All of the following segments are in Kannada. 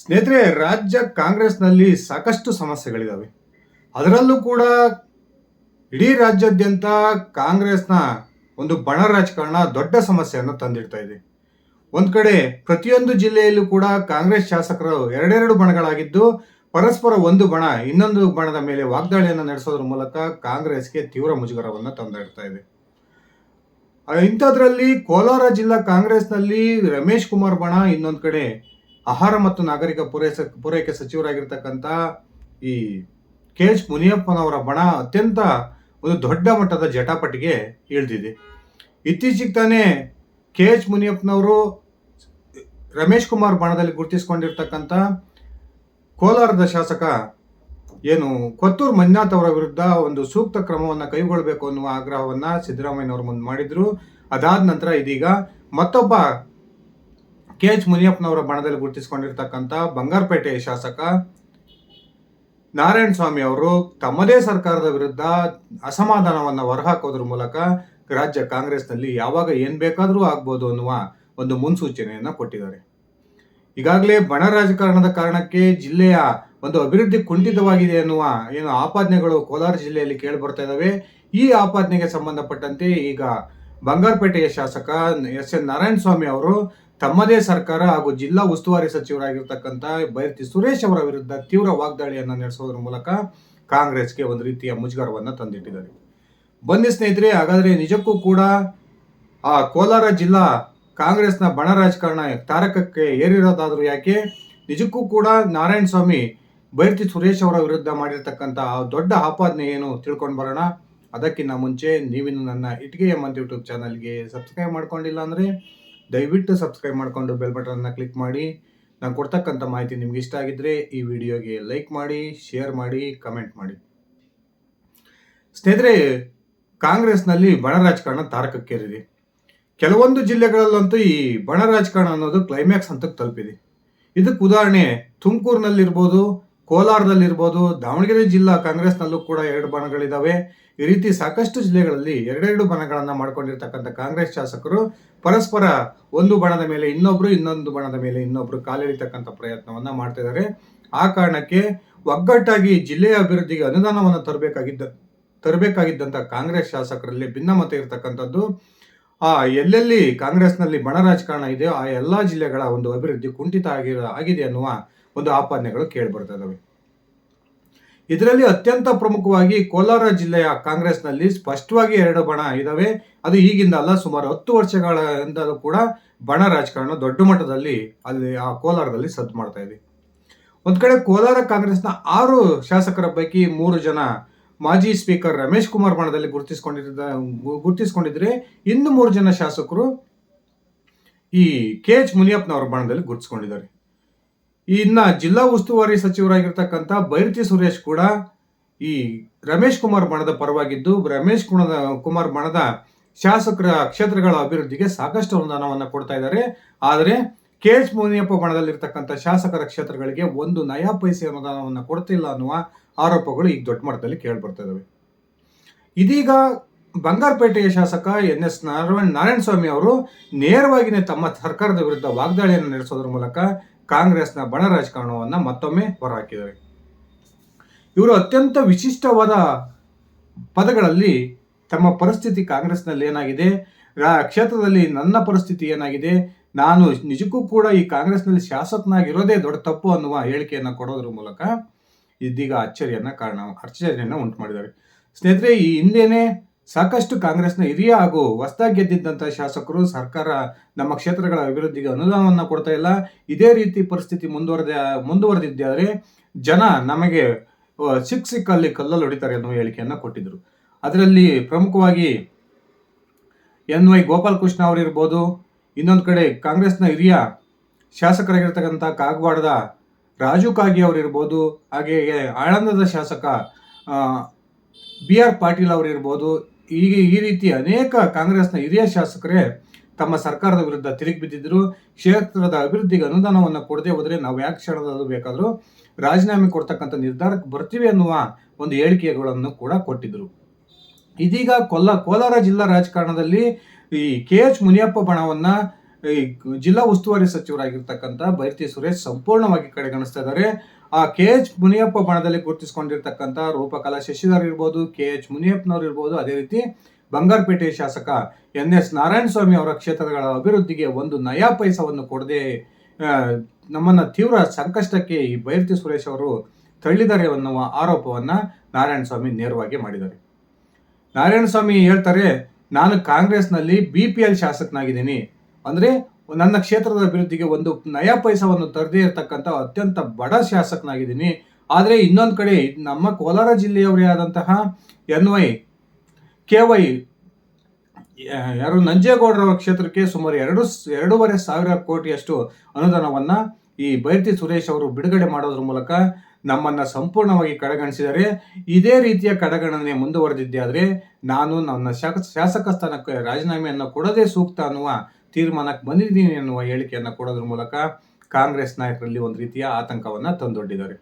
ಸ್ನೇಹಿತರೆ, ರಾಜ್ಯ ಕಾಂಗ್ರೆಸ್ನಲ್ಲಿ ಸಾಕಷ್ಟು ಸಮಸ್ಯೆಗಳಿದ್ದಾವೆ ಅದರಲ್ಲೂ ಕೂಡ ಇಡೀ ರಾಜ್ಯಾದ್ಯಂತ ಕಾಂಗ್ರೆಸ್ನ ಒಂದು ಬಣ ರಾಜಕಾರಣ ದೊಡ್ಡ ಸಮಸ್ಯೆಯನ್ನು ತಂದಿಡ್ತಾ ಇದೆ. ಒಂದು ಕಡೆ ಪ್ರತಿಯೊಂದು ಜಿಲ್ಲೆಯಲ್ಲೂ ಕೂಡ ಕಾಂಗ್ರೆಸ್ ಶಾಸಕರು ಎರಡೆರಡು ಬಣಗಳಾಗಿದ್ದು, ಪರಸ್ಪರ ಒಂದು ಬಣ, ಇನ್ನೊಂದು ಬಣದ ಮೇಲೆ ವಾಗ್ದಾಳಿಯನ್ನು ನಡೆಸೋದ್ರ ಮೂಲಕ ಕಾಂಗ್ರೆಸ್ಗೆ ತೀವ್ರ ಮುಜುಗರವನ್ನು ತಂದಿಡ್ತಾ ಇದೆ. ಇಂಥದ್ರಲ್ಲಿ ಕೋಲಾರ ಜಿಲ್ಲಾ ಕಾಂಗ್ರೆಸ್ನಲ್ಲಿ ರಮೇಶ್ ಕುಮಾರ್ ಬಣ, ಇನ್ನೊಂದು ಕಡೆ ಆಹಾರ ಮತ್ತು ನಾಗರಿಕ ಪೂರೈಸ, ಪೂರೈಕೆ ಸಚಿವರಾಗಿರ್ತಕ್ಕಂಥ ಈ ಕೆ ಎಚ್ ಮುನಿಯಪ್ಪನವರ ಬಣ ಅತ್ಯಂತ ಒಂದು ದೊಡ್ಡ ಮಟ್ಟದ ಜಟಾಪಟಿಗೆ ಇಳಿದಿದೆ. ಇತ್ತೀಚೆಗೆ ತಾನೇ ಕೆ ಎಚ್ ಮುನಿಯಪ್ಪನವರು ರಮೇಶ್ ಕುಮಾರ್ ಬಣದಲ್ಲಿ ಗುರುತಿಸಿಕೊಂಡಿರ್ತಕ್ಕಂಥ ಕೋಲಾರದ ಶಾಸಕ ಏನು ಕೊತ್ತೂರು ಮಂಜುನಾಥ್ ಅವರ ವಿರುದ್ಧ ಒಂದು ಸೂಕ್ತ ಕ್ರಮವನ್ನು ಕೈಗೊಳ್ಳಬೇಕು ಅನ್ನುವ ಆಗ್ರಹವನ್ನು ಸಿದ್ದರಾಮಯ್ಯನವರು ಮುಂದೆ ಮಾಡಿದ್ರು. ಅದಾದ ನಂತರ ಇದೀಗ ಮತ್ತೊಬ್ಬ ಕೆ ಎಚ್ ಮುನಿಯಪ್ಪನವರ ಬಣದಲ್ಲಿ ಗುರುತಿಸಿಕೊಂಡಿರ್ತಕ್ಕಂಥ ಬಂಗಾರಪೇಟೆಯ ಶಾಸಕ ನಾರಾಯಣ ಸ್ವಾಮಿ ಅವರು ತಮ್ಮದೇ ಸರ್ಕಾರದ ವಿರುದ್ಧ ಅಸಮಾಧಾನವನ್ನು ಹೊರಹಾಕೋದ್ರ ಮೂಲಕ ರಾಜ್ಯ ಕಾಂಗ್ರೆಸ್ನಲ್ಲಿ ಯಾವಾಗ ಏನ್ ಬೇಕಾದರೂ ಆಗ್ಬೋದು ಅನ್ನುವ ಒಂದು ಮುನ್ಸೂಚನೆಯನ್ನ ಕೊಟ್ಟಿದ್ದಾರೆ. ಈಗಾಗಲೇ ಬಣ ರಾಜಕಾರಣದ ಕಾರಣಕ್ಕೆ ಜಿಲ್ಲೆಯ ಒಂದು ಅಭಿವೃದ್ಧಿ ಕುಂಠಿತವಾಗಿದೆ ಎನ್ನುವ ಏನು ಆಪಾದನೆಗಳು ಕೋಲಾರ ಜಿಲ್ಲೆಯಲ್ಲಿ ಕೇಳಿ ಬರ್ತಾ ಇದಾವೆ. ಈ ಆಪಾದನೆಗೆ ಸಂಬಂಧಪಟ್ಟಂತೆ ಈಗ ಬಂಗಾರಪೇಟೆಯ ಶಾಸಕ ಎಸ್ ಎನ್ ನಾರಾಯಣಸ್ವಾಮಿ ಅವರು ತಮ್ಮದೇ ಸರ್ಕಾರ ಹಾಗೂ ಜಿಲ್ಲಾ ಉಸ್ತುವಾರಿ ಸಚಿವರಾಗಿರ್ತಕ್ಕಂಥ ಬೈರತಿ ಸುರೇಶ್ ಅವರ ವಿರುದ್ಧ ತೀವ್ರ ವಾಗ್ದಾಳಿಯನ್ನು ನಡೆಸೋದ್ರ ಮೂಲಕ ಕಾಂಗ್ರೆಸ್ಗೆ ಒಂದು ರೀತಿಯ ಮುಜುಗರವನ್ನು ತಂದಿಟ್ಟಿದ್ದಾರೆ. ಬನ್ನಿ ಸ್ನೇಹಿತರೆ, ಹಾಗಾದ್ರೆ ನಿಜಕ್ಕೂ ಕೂಡ ಆ ಕೋಲಾರ ಜಿಲ್ಲಾ ಕಾಂಗ್ರೆಸ್ನ ಬಣ ರಾಜಕಾರಣ ತಾರಕಕ್ಕೆ ಏರಿರೋದಾದರೂ ಯಾಕೆ? ನಿಜಕ್ಕೂ ಕೂಡ ನಾರಾಯಣ ಸ್ವಾಮಿ ಬೈರತಿ ಸುರೇಶ್ ಅವರ ವಿರುದ್ಧ ಮಾಡಿರ್ತಕ್ಕಂಥ ಆ ದೊಡ್ಡ ಆಪಾದನೆ ಏನು ತಿಳ್ಕೊಂಡು ಬರೋಣ. ಅದಕ್ಕಿಂತ ಮುಂಚೆ ನೀವಿನ್ನು ನನ್ನ ಇಟ್ಟಿಗೆ ಎಂಬಂತ ಯೂಟ್ಯೂಬ್ ಚಾನಲ್ಗೆ ಸಬ್ಸ್ಕ್ರೈಬ್ ಮಾಡ್ಕೊಂಡಿಲ್ಲ ಅಂದರೆ ದಯವಿಟ್ಟು ಸಬ್ಸ್ಕ್ರೈಬ್ ಮಾಡಿಕೊಂಡು ಬೆಲ್ ಬಟನ್ನ ಕ್ಲಿಕ್ ಮಾಡಿ. ನಾನು ಕೊಡ್ತಕ್ಕಂಥ ಮಾಹಿತಿ ನಿಮ್ಗೆ ಇಷ್ಟ ಆಗಿದ್ರೆ ಈ ವಿಡಿಯೋಗೆ ಲೈಕ್ ಮಾಡಿ ಶೇರ್ ಮಾಡಿ ಕಮೆಂಟ್ ಮಾಡಿ. ಸ್ನೇಹಿತರೆ, ಕಾಂಗ್ರೆಸ್ನಲ್ಲಿ ಬಣ ರಾಜಕಾರಣ ತಾರಕಕ್ಕೇರಿದೆ. ಕೆಲವೊಂದು ಜಿಲ್ಲೆಗಳಲ್ಲಂತೂ ಈ ಬಣ ರಾಜಕಾರಣ ಅನ್ನೋದು ಕ್ಲೈಮ್ಯಾಕ್ಸ್ ಹಂತಕ್ಕೆ ತಲುಪಿದೆ. ಇದಕ್ಕೆ ಉದಾಹರಣೆ, ತುಮಕೂರಿನಲ್ಲಿರ್ಬೋದು, ಕೋಲಾರದಲ್ಲಿರ್ಬೋದು, ದಾವಣಗೆರೆ ಜಿಲ್ಲಾ ಕಾಂಗ್ರೆಸ್ನಲ್ಲೂ ಕೂಡ ಎರಡು ಬಣಗಳಿದ್ದಾವೆ ಈ ರೀತಿ ಸಾಕಷ್ಟು ಜಿಲ್ಲೆಗಳಲ್ಲಿ ಎರಡೆರಡು ಬಣಗಳನ್ನು ಮಾಡಿಕೊಂಡಿರ್ತಕ್ಕಂಥ ಕಾಂಗ್ರೆಸ್ ಶಾಸಕರು ಪರಸ್ಪರ ಒಂದು ಬಣದ ಮೇಲೆ ಇನ್ನೊಬ್ಬರು ಇನ್ನೊಂದು ಬಣದ ಮೇಲೆ ಇನ್ನೊಬ್ರು ಕಾಲಿಡಿತಕ್ಕಂಥ ಪ್ರಯತ್ನವನ್ನ ಮಾಡ್ತಿದ್ದಾರೆ ಆ ಕಾರಣಕ್ಕೆ ಒಗ್ಗಟ್ಟಾಗಿ ಜಿಲ್ಲೆಯ ಅಭಿವೃದ್ಧಿಗೆ ಅನುದಾನವನ್ನು ತರಬೇಕಾಗಿದ್ದ, ತರಬೇಕಾಗಿದ್ದಂಥ ಕಾಂಗ್ರೆಸ್ ಶಾಸಕರಲ್ಲಿ ಭಿನ್ನಮತ ಇರತಕ್ಕಂಥದ್ದು, ಆ ಎಲ್ಲೆಲ್ಲಿ ಕಾಂಗ್ರೆಸ್ನಲ್ಲಿ ಬಣ ರಾಜಕಾರಣ ಇದೆಯೋ ಆ ಎಲ್ಲಾ ಜಿಲ್ಲೆಗಳ ಒಂದು ಅಭಿವೃದ್ಧಿ ಕುಂಠಿತ ಆಗಿರೋ, ಆಗಿದೆ ಅನ್ನುವ ಒಂದು ಆಪಾದನೆಗಳು ಕೇಳಿಬರ್ತಾ ಇದ್ದಾವೆ ಇದರಲ್ಲಿ ಅತ್ಯಂತ ಪ್ರಮುಖವಾಗಿ ಕೋಲಾರ ಜಿಲ್ಲೆಯ ಕಾಂಗ್ರೆಸ್ನಲ್ಲಿ ಸ್ಪಷ್ಟವಾಗಿ ಎರಡು ಬಣ ಇದಾವೆ. ಅದು ಈಗಿಂದ ಅಲ್ಲ, ಸುಮಾರು ಹತ್ತು ವರ್ಷಗಳಿಂದಲೂ ಕೂಡ ಬಣ ರಾಜಕಾರಣ ದೊಡ್ಡ ಮಟ್ಟದಲ್ಲಿ ಅಲ್ಲಿ, ಆ ಕೋಲಾರದಲ್ಲಿ ಸದ್ದು ಮಾಡ್ತಾ ಇದೆ. ಒಂದ್ ಕಡೆ ಕೋಲಾರ ಕಾಂಗ್ರೆಸ್ನ ಆರು ಶಾಸಕರ ಪೈಕಿ ಮೂರು ಜನ ಮಾಜಿ ಸ್ಪೀಕರ್ ರಮೇಶ್ ಕುಮಾರ್ ಬಣದಲ್ಲಿ ಗುರುತಿಸಿಕೊಂಡಿದ್ದ, ಗುರುತಿಸಿಕೊಂಡಿದ್ರೆ ಇನ್ನು ಮೂರು ಜನ ಶಾಸಕರು ಈ ಕೆ ಎಚ್ ಮುನಿಯಪ್ಪನವರ ಬಣದಲ್ಲಿ ಗುರುತಿಸಿಕೊಂಡಿದ್ದಾರೆ. ಇನ್ನ ಜಿಲ್ಲಾ ಉಸ್ತುವಾರಿ ಸಚಿವರಾಗಿರ್ತಕ್ಕಂಥ ಬೈರತಿ ಸುರೇಶ್ ಕೂಡ ಈ ರಮೇಶ್ ಕುಮಾರ್ ಬಣದ ಪರವಾಗಿದ್ದು, ರಮೇಶ್ ಕುಣದ, ಕುಮಾರ್ ಬಣದ ಶಾಸಕರ ಕ್ಷೇತ್ರಗಳ ಅಭಿವೃದ್ಧಿಗೆ ಸಾಕಷ್ಟು ಅನುದಾನವನ್ನು ಕೊಡ್ತಾ ಇದ್ದಾರೆ. ಆದರೆ ಕೆ ಎಚ್ ಮುನಿಯಪ್ಪ ಬಣದಲ್ಲಿರ್ತಕ್ಕಂಥ ಶಾಸಕರ ಕ್ಷೇತ್ರಗಳಿಗೆ ಒಂದು ನಯಾ ಪೈಸೆ ಅನುದಾನವನ್ನು ಕೊಡ್ತಿಲ್ಲ ಅನ್ನುವ ಆರೋಪಗಳು ಈಗ ದೊಡ್ಡ ಮಟ್ಟದಲ್ಲಿ ಕೇಳಿಬರ್ತಾ ಇದ್ದಾವೆ ಇದೀಗ ಬಂಗಾರಪೇಟೆಯ ಶಾಸಕ ಎನ್ ಎಸ್ ನಾರಾಯಣ ನಾರಾಯಣ ಸ್ವಾಮಿ ಅವರು ನೇರವಾಗಿಯೇ ತಮ್ಮ ಸರ್ಕಾರದ ವಿರುದ್ಧ ವಾಗ್ದಾಳಿಯನ್ನು ನಡೆಸೋದ್ರ ಮೂಲಕ ಕಾಂಗ್ರೆಸ್ನ ಬಣ ರಾಜಕಾರಣವನ್ನು ಮತ್ತೊಮ್ಮೆ ಹೊರಹಾಕಿದ್ದಾರೆ. ಇವರು ಅತ್ಯಂತ ವಿಶಿಷ್ಟವಾದ ಪದಗಳಲ್ಲಿ ತಮ್ಮ ಪರಿಸ್ಥಿತಿ ಕಾಂಗ್ರೆಸ್ನಲ್ಲಿ ಏನಾಗಿದೆ? ಕ್ಷೇತ್ರದಲ್ಲಿ ನನ್ನ ಪರಿಸ್ಥಿತಿ ಏನಾಗಿದೆ? ನಾನು ನಿಜಕ್ಕೂ ಕೂಡ ಈ ಕಾಂಗ್ರೆಸ್ನಲ್ಲಿ ಶಾಸಕನಾಗಿರೋದೇ ದೊಡ್ಡ ತಪ್ಪು ಅನ್ನುವ ಹೇಳಿಕೆಯನ್ನು ಕೊಡೋದ್ರ ಮೂಲಕ ಇದೀಗ ಅಚ್ಚರಿಯನ್ನು ಕಾರಣ ಅಚ್ಚರಿಯನ್ನ ಉಂಟು ಮಾಡಿದ್ದಾರೆ. ಸ್ನೇಹಿತರೆ, ಈ ಹಿಂದೆನೆ ಸಾಕಷ್ಟು ಕಾಂಗ್ರೆಸ್ನ ಹಿರಿಯ ಹಾಗೂ ಹೊಸದಾಗಿ ಗೆದ್ದಿದ್ದಂಥ ಶಾಸಕರು ಸರ್ಕಾರ ನಮ್ಮ ಕ್ಷೇತ್ರಗಳ ಅಭಿವೃದ್ಧಿಗೆ ಅನುದಾನವನ್ನು ಕೊಡ್ತಾ ಇಲ್ಲ. ಇದೇ ರೀತಿ ಪರಿಸ್ಥಿತಿ ಮುಂದುವರೆದ, ಮುಂದುವರೆದಿದ್ದರೆ ಜನ ನಮಗೆ ಸಿಕ್ಕ ಸಿಕ್ ಸಿಕ್ಕಲ್ಲಿ ಕಲ್ಲಲ್ಲಿ ಹೊಡಿತಾರೆ ಅನ್ನುವ ಹೇಳಿಕೆಯನ್ನು ಕೊಟ್ಟಿದ್ರು. ಅದರಲ್ಲಿ ಪ್ರಮುಖವಾಗಿ ಎನ್ ವೈ ಗೋಪಾಲಕೃಷ್ಣ ಅವರಿರ್ಬೋದು ಇನ್ನೊಂದು ಕಡೆ ಕಾಂಗ್ರೆಸ್ನ ಹಿರಿಯ ಶಾಸಕರಾಗಿರ್ತಕ್ಕಂಥ ಕಾಗವಾಡದ ರಾಜು ಕಾಗಿ ಅವರಿರ್ಬೋದು ಹಾಗೆಯೇ ಆಳಂದದ ಶಾಸಕ ಬಿ ಆರ್ ಪಾಟೀಲ್ ಅವರಿರ್ಬೋದು ಈಗ ಈ ರೀತಿ ಅನೇಕ ಕಾಂಗ್ರೆಸ್ನ ಹಿರಿಯ ಶಾಸಕರೇ ತಮ್ಮ ಸರ್ಕಾರದ ವಿರುದ್ಧ ತಿರುಗಿ ಬಿದ್ದಿದ್ರು ಕ್ಷೇತ್ರದ ಅಭಿವೃದ್ಧಿಗೆ ಅನುದಾನವನ್ನು ಕೊಡದೆ ಹೋದರೆ ನಾವು ಯಾಕೆ ಕ್ಷಣದಲ್ಲೂ ಬೇಕಾದರೂ ರಾಜೀನಾಮೆ ಕೊಡ್ತಕ್ಕಂಥ ನಿರ್ಧಾರಕ್ಕೆ ಬರ್ತೀವಿ ಅನ್ನುವ ಒಂದು ಹೇಳಿಕೆಗಳನ್ನು ಕೂಡ ಕೊಟ್ಟಿದ್ದರು. ಇದೀಗ ಕೊಲ್ಲ, ಕೋಲಾರ ಜಿಲ್ಲಾ ರಾಜಕಾರಣದಲ್ಲಿ ಈ ಕೆ ಎಚ್ ಮುನಿಯಪ್ಪ ಬಣವನ್ನ ಈ ಜಿಲ್ಲಾ ಉಸ್ತುವಾರಿ ಸಚಿವರಾಗಿರ್ತಕ್ಕಂಥ ಬೈರ್ತಿ ಸುರೇಶ್ ಸಂಪೂರ್ಣವಾಗಿ ಕಡೆಗಣಿಸ್ತಾ ಇದ್ದಾರೆ. ಆ ಕೆ ಎಚ್ ಮುನಿಯಪ್ಪ ಬಣದಲ್ಲಿ ಗುರುತಿಸಿಕೊಂಡಿರ್ತಕ್ಕಂಥ ರೂಪಕಲಾ ಶಶಿಧರ್ ಇರ್ಬೋದು, ಕೆ ಎಚ್ ಮುನಿಯಪ್ಪನವ್ರು ಇರ್ಬೋದು, ಅದೇ ರೀತಿ ಬಂಗಾರಪೇಟೆ ಶಾಸಕ ಎನ್ ಎಸ್ ನಾರಾಯಣ ಸ್ವಾಮಿ ಅವರ ಕ್ಷೇತ್ರಗಳ ಅಭಿವೃದ್ಧಿಗೆ ಒಂದು ನಯಾ ಪೈಸವನ್ನು ಕೊಡದೆ ನಮ್ಮನ್ನು ತೀವ್ರ ಸಂಕಷ್ಟಕ್ಕೆ ಈ ಬೈರ್ತಿ ಸುರೇಶ್ ಅವರು ತಳ್ಳಿದ್ದಾರೆ ಅನ್ನುವ ಆರೋಪವನ್ನ ನಾರಾಯಣ ಸ್ವಾಮಿ ನೇರವಾಗಿ ಮಾಡಿದ್ದಾರೆ. ನಾರಾಯಣ ಸ್ವಾಮಿ ಹೇಳ್ತಾರೆ, ನಾನು ಕಾಂಗ್ರೆಸ್ನಲ್ಲಿ ಬಿ ಪಿ ಎಲ್ ಶಾಸಕನಾಗಿದ್ದೀನಿ. ಅಂದ್ರೆ ನನ್ನ ಕ್ಷೇತ್ರದ ಅಭಿವೃದ್ಧಿಗೆ ಒಂದು ನಯ ಪೈಸವನ್ನು ತರದೇ ಇರತಕ್ಕಂಥ ಅತ್ಯಂತ ಬಡ ಶಾಸಕನಾಗಿದ್ದೀನಿ. ಆದರೆ ಇನ್ನೊಂದು ಕಡೆ ನಮ್ಮ ಕೋಲಾರ ಜಿಲ್ಲೆಯವರೇ ಆದಂತಹ ಎನ್ ವೈ ಕೆ ವೈ ಯಾರು ನಂಜೇಗೌಡರವರ ಕ್ಷೇತ್ರಕ್ಕೆ ಸುಮಾರು ಎರಡು ಎರಡೂವರೆ ಸಾವಿರ ಕೋಟಿಯಷ್ಟು ಅನುದಾನವನ್ನ ಈ ಬೈರ್ತಿ ಸುರೇಶ್ ಅವರು ಬಿಡುಗಡೆ ಮಾಡೋದ್ರ ಮೂಲಕ ನಮ್ಮನ್ನ ಸಂಪೂರ್ಣವಾಗಿ ಕಡೆಗಣಿಸಿದರೆ ಇದೇ ರೀತಿಯ ಕಡೆಗಣನೆ ಮುಂದುವರೆದಿದ್ದೆ ಆದರೆ ನಾನು ನನ್ನ ಶಾಸ ಶಾಸಕ ಸ್ಥಾನಕ್ಕೆ ರಾಜೀನಾಮೆಯನ್ನು ಕೊಡದೇ ಸೂಕ್ತ ಅನ್ನುವ ತೀರ್ಮಾನಕ್ಕೆ ಬಂದಿದ್ದೀನಿ ಎನ್ನುವ ಹೇಳಿಕೆಯನ್ನು ಕೊಡೋದ್ರ ಮೂಲಕ ಕಾಂಗ್ರೆಸ್ ನಾಯಕರಲ್ಲಿ ಒಂದು ರೀತಿಯ ಆತಂಕವನ್ನು ತಂದೊಡ್ಡಿದ್ದಾರೆ.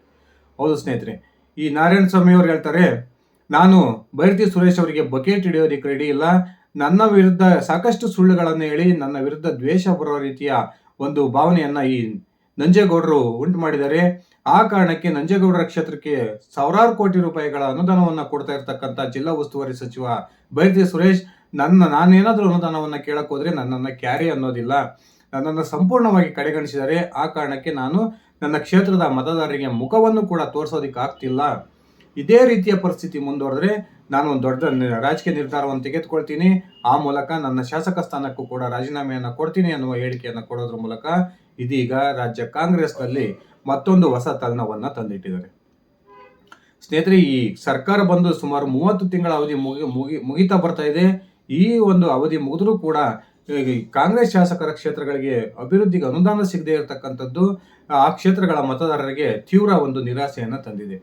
ಹೌದು ಸ್ನೇಹಿತರೆ, ಈ ನಾರಾಯಣ ಸ್ವಾಮಿ ಅವರು ಹೇಳ್ತಾರೆ, ನಾನು ಭೈರತಿ ಸುರೇಶ್ ಅವರಿಗೆ ಬಕೆಟ್ ಹಿಡಿಯೋದಕ್ಕೆ ರೆಡಿ ಇಲ್ಲ. ನನ್ನ ವಿರುದ್ಧ ಸಾಕಷ್ಟು ಸುಳ್ಳುಗಳನ್ನು ಹೇಳಿ, ನನ್ನ ವಿರುದ್ಧ ದ್ವೇಷ ಬರೋ ರೀತಿಯ ಒಂದು ಭಾವನೆಯನ್ನ ಈ ನಂಜೇಗೌಡರು ಉಂಟು ಮಾಡಿದ್ದಾರೆ. ಆ ಕಾರಣಕ್ಕೆ ನಂಜೇಗೌಡರ ಕ್ಷೇತ್ರಕ್ಕೆ ಸಾವಿರಾರು ಕೋಟಿ ರೂಪಾಯಿಗಳ ಅನುದಾನವನ್ನು ಕೊಡ್ತಾ ಇರ್ತಕ್ಕಂಥ ಜಿಲ್ಲಾ ಉಸ್ತುವಾರಿ ಸಚಿವ ಭೈರತಿ ಸುರೇಶ್ ನನ್ನ, ನಾನೇನಾದರೂ ಅನುದಾನವನ್ನ ಕೇಳಕ್ ಹೋದ್ರೆ ನನ್ನನ್ನು ಕ್ಯಾರಿ ಅನ್ನೋದಿಲ್ಲ. ನನ್ನನ್ನು ಸಂಪೂರ್ಣವಾಗಿ ಕಡೆಗಣಿಸಿದರೆ ಆ ಕಾರಣಕ್ಕೆ ನಾನು ನನ್ನ ಕ್ಷೇತ್ರದ ಮತದಾರರಿಗೆ ಮುಖವನ್ನು ಕೂಡ ತೋರಿಸೋದಕ್ಕೆ ಆಗ್ತಿಲ್ಲ. ಇದೇ ರೀತಿಯ ಪರಿಸ್ಥಿತಿ ಮುಂದುವರೆದ್ರೆ ನಾನು ಒಂದು ದೊಡ್ಡ ರಾಜಕೀಯ ನಿರ್ಧಾರವನ್ನು ತೆಗೆದುಕೊಳ್ತೀನಿ. ಆ ಮೂಲಕ ನನ್ನ ಶಾಸಕ ಸ್ಥಾನಕ್ಕೂ ಕೂಡ ರಾಜೀನಾಮೆಯನ್ನು ಕೊಡ್ತೀನಿ ಅನ್ನುವ ಹೇಳಿಕೆಯನ್ನು ಕೊಡೋದ್ರ ಮೂಲಕ ಇದೀಗ ರಾಜ್ಯ ಕಾಂಗ್ರೆಸ್ನಲ್ಲಿ ಮತ್ತೊಂದು ಹೊಸ ತಲ್ಲಣವನ್ನ ತಂದಿಟ್ಟಿದ್ದಾರೆ. ಸ್ನೇಹಿತರೆ, ಈ ಸರ್ಕಾರ ಬಂದು ಸುಮಾರು ಮೂವತ್ತು ತಿಂಗಳ ಅವಧಿ ಮುಗಿ ಮುಗಿ, ಮುಗಿತಾ ಬರ್ತಾ ಇದೆ. ಈ ಒಂದು ಅವಧಿ ಮುಗಿದ್ರೂ ಕೂಡ ಕಾಂಗ್ರೆಸ್ ಶಾಸಕರ ಕ್ಷೇತ್ರಗಳಿಗೆ ಅಭಿವೃದ್ಧಿಗೆ ಅನುದಾನ ಸಿಗದೇ ಇರತಕ್ಕಂಥದ್ದು, ಆ ಕ್ಷೇತ್ರಗಳ ಮತದಾರರಿಗೆ ತೀವ್ರ ಒಂದು ನಿರಾಸೆಯನ್ನು ತಂದಿದೆ.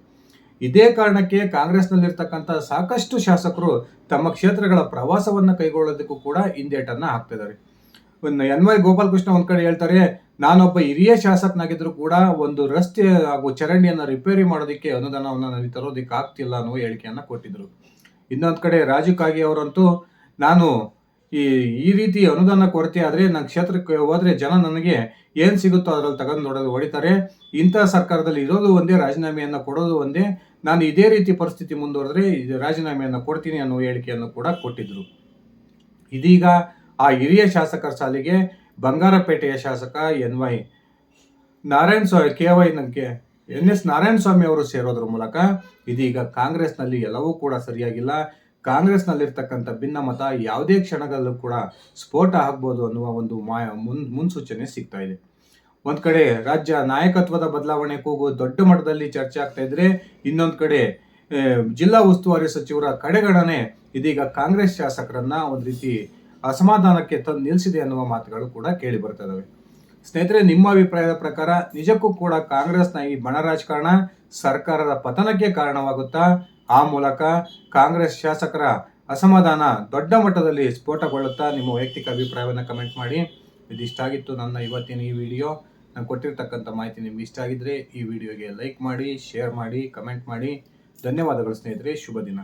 ಇದೇ ಕಾರಣಕ್ಕೆ ಕಾಂಗ್ರೆಸ್ನಲ್ಲಿರ್ತಕ್ಕಂಥ ಸಾಕಷ್ಟು ಶಾಸಕರು ತಮ್ಮ ಕ್ಷೇತ್ರಗಳ ಪ್ರವಾಸವನ್ನು ಕೈಗೊಳ್ಳೋದಕ್ಕೂ ಕೂಡ ಹಿಂದೇಟನ್ನು ಹಾಕ್ತಿದ್ದಾರೆ. ಒಂದು ಎನ್ ವೈ ಗೋಪಾಲಕೃಷ್ಣ ಒಂದು ಕಡೆ ಹೇಳ್ತಾರೆ, ನಾನೊಬ್ಬ ಹಿರಿಯ ಶಾಸಕನಾಗಿದ್ದರೂ ಕೂಡ ಒಂದು ರಸ್ತೆ ಹಾಗೂ ಚರಂಡಿಯನ್ನು ರಿಪೇರಿ ಮಾಡೋದಕ್ಕೆ ಅನುದಾನವನ್ನು ನನಗೆ ತರೋದಕ್ಕೆ ಆಗ್ತಿಲ್ಲ ಅನ್ನೋ ಹೇಳಿಕೆಯನ್ನು ಕೊಟ್ಟಿದ್ದರು ಇನ್ನೊಂದು ಕಡೆ ರಾಜು ಕಾಗೆ ಅವರಂತೂ ನಾನು ಈ ಈ ರೀತಿ ಅನುದಾನ ಕೊರತೆ ಆದರೆ ನನ್ನ ಕ್ಷೇತ್ರಕ್ಕೆ ಹೋದರೆ ಜನ ನನಗೆ ಏನು ಸಿಗುತ್ತೋ ಅದರಲ್ಲಿ ತಗೊಂಡು ನೋಡೋದು ಹೊಡಿತಾರೆ. ಇಂಥ ಸರ್ಕಾರದಲ್ಲಿ ಇರೋದು ಒಂದೇ, ರಾಜೀನಾಮೆಯನ್ನು ಕೊಡೋದು ಒಂದೇ. ನಾನು ಇದೇ ರೀತಿ ಪರಿಸ್ಥಿತಿ ಮುಂದುವರೆದ್ರೆ ಇದು ರಾಜೀನಾಮೆಯನ್ನು ಕೊಡ್ತೀನಿ ಅನ್ನೋ ಹೇಳಿಕೆಯನ್ನು ಕೂಡ ಕೊಟ್ಟಿದ್ದರು ಇದೀಗ ಆ ಹಿರಿಯ ಶಾಸಕರ ಸಾಲಿಗೆ ಬಂಗಾರಪೇಟೆಯ ಶಾಸಕ N Y Narayana Swamy K Y ನನಗೆ ಎನ್ ಎಸ್ ನಾರಾಯಣ ಸ್ವಾಮಿ ಅವರು ಸೇರೋದ್ರ ಮೂಲಕ ಇದೀಗ ಕಾಂಗ್ರೆಸ್ನಲ್ಲಿ ಎಲ್ಲವೂ ಕೂಡ ಸರಿಯಾಗಿಲ್ಲ. ಕಾಂಗ್ರೆಸ್ನಲ್ಲಿರ್ತಕ್ಕಂಥ ಭಿನ್ನಮತ ಯಾವುದೇ ಕ್ಷಣದಲ್ಲೂ ಕೂಡ ಸ್ಫೋಟ ಆಗ್ಬೋದು ಅನ್ನುವ ಒಂದು ಮಾಯ ಮುನ್, ಮುನ್ಸೂಚನೆ ಸಿಗ್ತಾ ಇದೆ. ಒಂದ್ ಕಡೆ ರಾಜ್ಯ ನಾಯಕತ್ವದ ಬದಲಾವಣೆ ಕೂಗು ದೊಡ್ಡ ಮಟ್ಟದಲ್ಲಿ ಚರ್ಚೆ ಆಗ್ತಾ ಇದ್ರೆ ಇನ್ನೊಂದು ಕಡೆ ಜಿಲ್ಲಾ ಉಸ್ತುವಾರಿ ಸಚಿವರ ಕಡೆಗಣನೆ ಇದೀಗ ಕಾಂಗ್ರೆಸ್ ಶಾಸಕರನ್ನ ಒಂದು ರೀತಿ ಅಸಮಾಧಾನಕ್ಕೆ ತಂದು ನಿಲ್ಲಿಸಿದೆ ಅನ್ನುವ ಮಾತುಗಳು ಕೂಡ ಕೇಳಿ ಬರ್ತಾ ಸ್ನೇಹಿತರೆ, ನಿಮ್ಮ ಅಭಿಪ್ರಾಯದ ಪ್ರಕಾರ ನಿಜಕ್ಕೂ ಕೂಡ ಕಾಂಗ್ರೆಸ್ನ ಈ ಬಣ ರಾಜಕಾರಣ ಸರ್ಕಾರದ ಪತನಕ್ಕೆ ಕಾರಣವಾಗುತ್ತಾ ಆ ಮೂಲಕ ಕಾಂಗ್ರೆಸ್ ಶಾಸಕರ ಅಸಮಾಧಾನ ದೊಡ್ಡ ಮಟ್ಟದಲ್ಲಿ ಸ್ಫೋಟಗೊಳ್ಳುತ್ತಾ ನಿಮ್ಮ ವೈಯಕ್ತಿಕ ಅಭಿಪ್ರಾಯವನ್ನು ಕಮೆಂಟ್ ಮಾಡಿ. ಇದಿಷ್ಟಾಗಿತ್ತು ನನ್ನ ಇವತ್ತಿನ ಈ ವಿಡಿಯೋ. ನಾನು ಕೊಟ್ಟಿರ್ತಕ್ಕಂಥ ಮಾಹಿತಿ ನಿಮ್ಗೆ ಇಷ್ಟ ಆಗಿದ್ರೆ ಈ ವಿಡಿಯೋಗೆ ಲೈಕ್ ಮಾಡಿ, ಶೇರ್ ಮಾಡಿ, ಕಮೆಂಟ್ ಮಾಡಿ. ಧನ್ಯವಾದಗಳು ಸ್ನೇಹಿತರೆ. ಶುಭ ದಿನ.